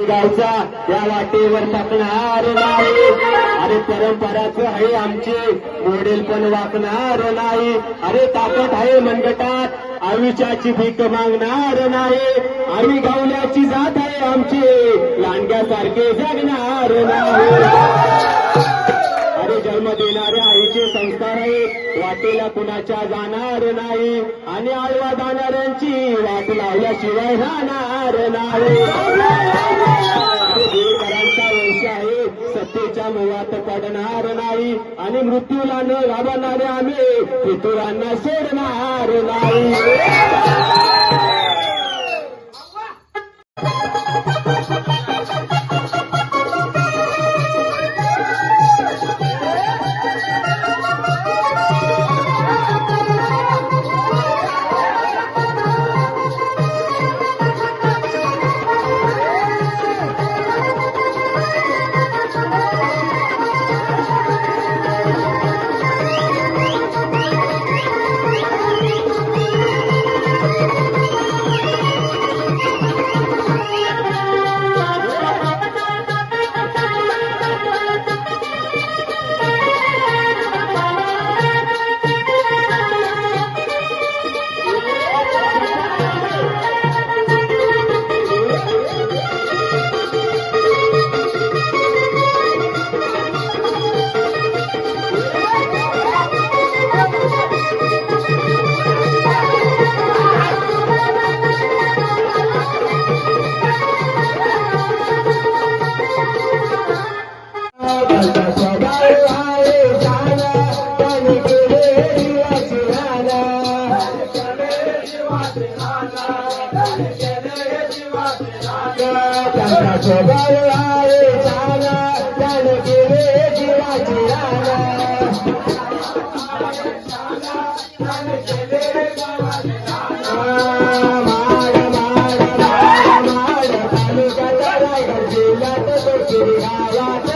गावचा या वाटेवर टाकणार नाही. अरे परंपराच आहे आमचे मॉडेल पण वाकणार नाही. अरे ताकद आहे मनगटात आयुष्याची भीक मागणार नाही. आम्ही गावल्याची जात आहे आमची लांडग्यासारखे जगणार नाही. वाटेला कुणाच्या जाणार नाही. आणि आळवा जाणाऱ्यांची वाट लावल्याशिवाय राहणार नाही. वंश आहे. सत्तेच्या मुळात पडणार नाही. आणि मृत्यूला न घाबरणारे आम्ही पितुरांना सोडणार नाही. त्यांना स्वभाव आहे झाला त्याने केले जीवाची राणा माड माड माड माड तालुक्यात जिल्ह्यात गावात